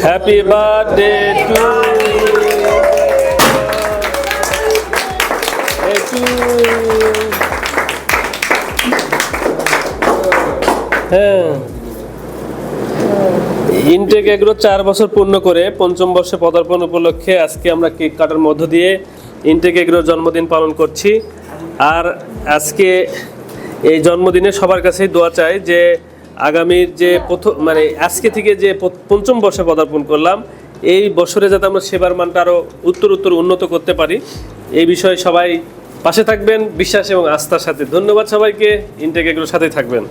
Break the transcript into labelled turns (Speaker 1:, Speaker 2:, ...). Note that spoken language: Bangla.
Speaker 1: হ্যাপি বার্থডে টু হ্যাঁ। ইনটেক এগ্রো চার বছর পূর্ণ করে পঞ্চম বর্ষে পদার্পণ উপলক্ষে আজকে আমরা কেক কাটার মধ্য দিয়ে ইনটেক এগ্রোর জন্মদিন পালন করছি। আর আজকে এই জন্মদিনে সবার কাছেই দোয়া চাই যে আগামীর যে প্রথম মানে আজকে থেকে যে পঞ্চম বর্ষে পদার্পণ করলাম, এই বছরে যাতে আমরা সেবার মানটা আরও উত্তর উত্তর উন্নত করতে পারি, এই বিষয়ে সবাই পাশে থাকবেন, বিশ্বাস এবং আস্থার সাথে। ধন্যবাদ সবাইকে ইনটেক সাথে সাথেই থাকবেন।